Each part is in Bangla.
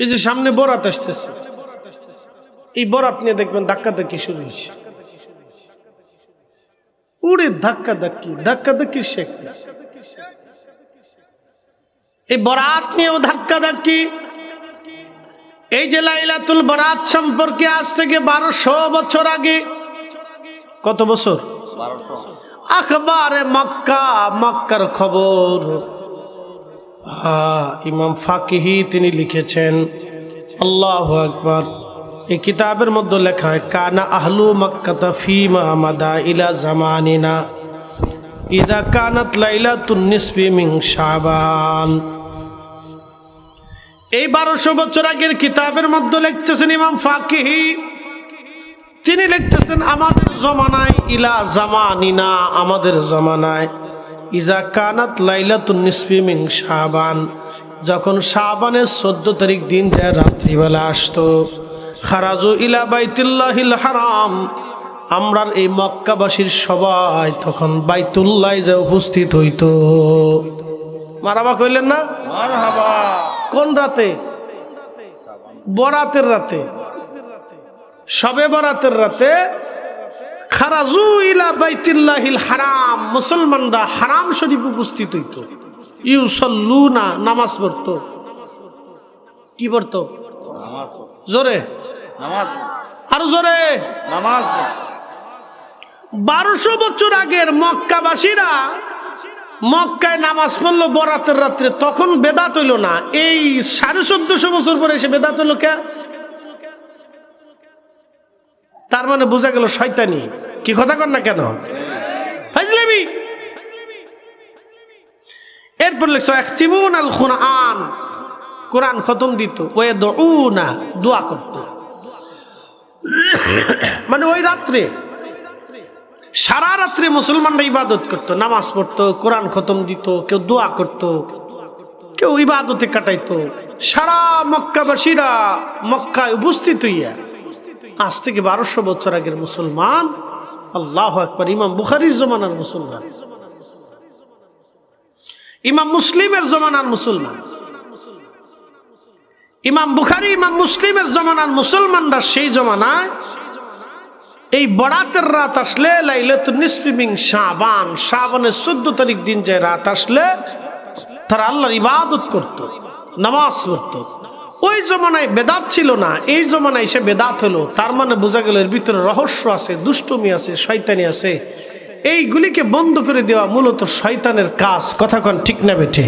এই যে সামনে বরাত আসতেছে। এই বরাত নিয়ে দেখবেন ধাক্কা ধাক্কি শুরু হয়েছে। উড়ে ধাক্কা ধাক্কি ধাক্কা ধাক্কি শেখ। এই বরাত নিয়েও ধাক্কা ধাক্কি এই যে লাইলাতুল বরাত সম্পর্কে আজ থেকে বারোশো বছর আগে কত বছর? আখবারে মক্কা মক্কার খবর। ইমাম ফাকিহি তিনি লিখেছেন, আল্লাহ আকবর। এই কিতাবের মধ্যে লেখা হয়, কানা আহলু মক্কাতা ফিমা আমাদা ইলা জামানিনা, ইদা কানাত লাইলা নিসফি মিন শাবান। এই বারোশো বছর আগের কিতাবের মধ্যে লিখতেছেন ইমাম ফাকিহি। তিনি লিখতেছেন, আমাদের জমানায় ইলা জামানিনা, আমাদের জমানায় ইজা কানাত লাইলাতুন নিসফি মিন শাবান যখন শাবানের চোদ্দ তারিখ দিন যায় রাত্রিবেলা আসতো। খারাজু ইলা বাইতুল্লাহিল হারাম আমরার এই মক্কাবাসীর সবাই তখন বাইতুল্লাহ যে উপস্থিত হইতো। মারাবা কইলেন না? কোন রাতে? বরাতের রাতে। সবে বরাতের রাতে? খারাজু ইলা বাইতুল্লাহিল হারাম। মুসলমানরা হারাম শরীফ উপস্থিত হইত। ইউসল্লুনা নামাজ পড়তো। কি পড়তো? জোরে। নামাজ আর জোরে। নামাজ বারোশো বছর আগের মক্কাবাসীরা মক্কায় নামাজ পড়ল বরাতের রাত্রে। তখন বেদাত হইল না। এই সাড়ে চোদ্দশো বছর পরে এসে বেদাত হইল কে? তার মানে বোঝা গেল শয়তানি। কি কথা কর না কেন? এরপর লিখছো একতিমুন আল কোরআন। খতম দিত। ওয়ে না দোয়া করত। মানে ওই রাত্রে, সারা রাত্রে মুসলমানরা ইবাদত করতো। নামাজ পড়তো, কোরআন খতম দিত, কেউ দোয়া করত, কেউ ইবাদতে কাটাইতো। সারা মক্কাবাসীরা মক্কায় উপস্থিত হইয়া, আজ থেকে বারোশো বছর আগের মুসলমান আল্লাহ একবার ইমাম বুখারির জমানার মুসলমান। ইমাম মুসলিমের জমানার মুসলমান। ইমাম বুখারি, ইমাম মুসলিমের জমানার মুসলমানরা সেই জমানায় এই বরাতের রাত আসলে লাইলাতুন নিসফি মিন শাবান, শাবানের চোদ্দ তারিখ দিন যে রাত আসলে তারা আল্লাহর ইবাদত করত, নামাজ পড়ত। ওই জমানায় বেদাত ছিল না এই জমানায় সে বেদাত হলো। তার মানে বোঝা গেল এর ভিতরে রহস্য আছে দুষ্টমি আছে শয়তানি আছে। এইগুলিকে বন্ধ করে দেওয়া মূলত শয়তানের কাজ। কথা কন ঠিক না বেঠে?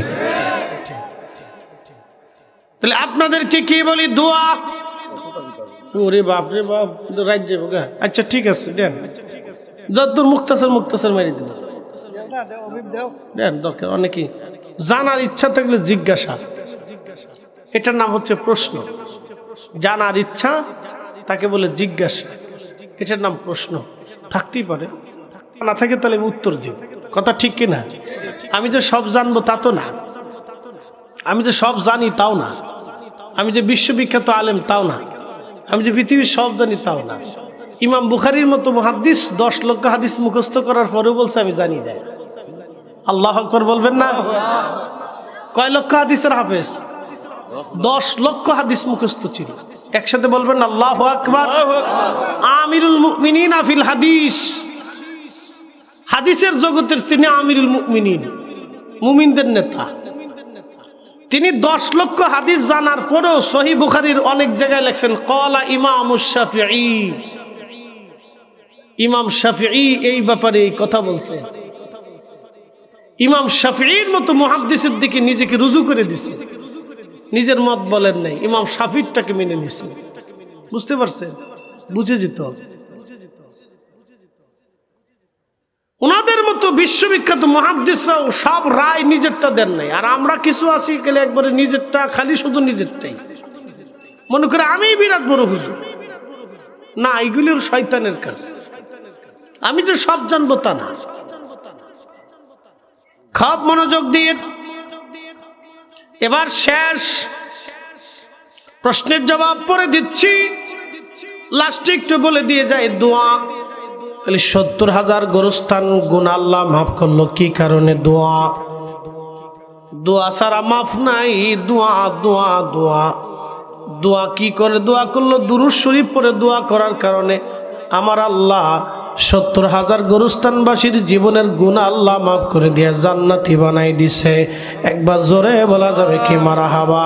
তাহলে আপনাদেরকে কি বলি? দোয়া? ওরে বাপ রে বাপ রাজ্যে গা। আচ্ছা ঠিক আছে দেন। যতদূর মুক্তাসর মুক্তাসর মারি দিন দেন দরকার অনেকেই। জানার ইচ্ছা থাকলে জিজ্ঞাসা। এটার নাম হচ্ছে প্রশ্ন। জানার ইচ্ছা, তাকে বলে জিজ্ঞাসা। এটার নাম প্রশ্ন। থাকতেই পারে। না থাকে তাহলে আমি উত্তর দিব। কথা ঠিক কিনা আমি যে সব জানব তা তো না। আমি যে সব জানি তাও না। আমি যে বিশ্ববিখ্যাত আলেম তাও না। আমি যে পৃথিবীর সব জানি তাও না। ইমাম বুখারির মতো মহাদ্দিস দশ লক্ষ হাদিস মুখস্থ করার পরেও বলছে, আমি জানি যায় আল্লাহ বলবেন না? কয় লক্ষ হাদিসের হাফেজ? দশ লক্ষ হাদিস মুখস্থ ছিল। একসাথে বলবেন আল্লাহ আকবর। আমিরুল মুমিনিন আফিল হাদিস। হাদিসের জগতের তিনি আমিরুল মুমিনিন মুমিনদের নেতা। তিনি দশ লক্ষ হাদিস জানার পরেও সহি বুখারির অনেক জায়গায় লেখছেন কলা ইমাম শাফি ইমাম শাফি এই ব্যাপারে এই কথা বলছে। ইমাম শাফির মতো মহাদ্দিসের দিকে নিজেকে রুজু করে দিছে। নিজের মত বলেন নাই। ইমাম শাফিরটাকে মেনে নিছে বুঝতে পারছেন? বুঝে যেত। হবে ওনাদের মতো বিশ্ববিখ্যাত মহাদ্দিসরাও সব রায় নিজেরটা দেন নাই। আর আমরা কিছু আছি, গেলে একবারে নিজেরটা, খালি শুধু নিজেরটাই। মনে করে আমি বিরাট বড় হুজুর। না, এগুলির শয়তানের কাজ। আমি যে সব জানব তা না। খুব মনোযোগ দিয়ে এবার শেষ প্রশ্নের জবাব পরে দিচ্ছি। লাস্টে একটু বলে দিয়ে যায় দোয়া। তাহলে সত্তর হাজার গোরস্থান গুণ আল্লাহ মাফ করল, কি কারণে দোয়া? দোয়া সারা মাফ নাই, দোয়া দোয়া দোয়া। দোয়া কি করে দোয়া করল? দুরুজ শরীফ পরে দোয়া করার কারণে। আমার আল্লাহ সত্তর হাজার গরুস্থানবাসীর জীবনের গুণা আল্লাহ মাফ করে দিয়ে জান্নাতি বানাই দিছে। একবার জোরে বলা যাবে কি মারা হাবা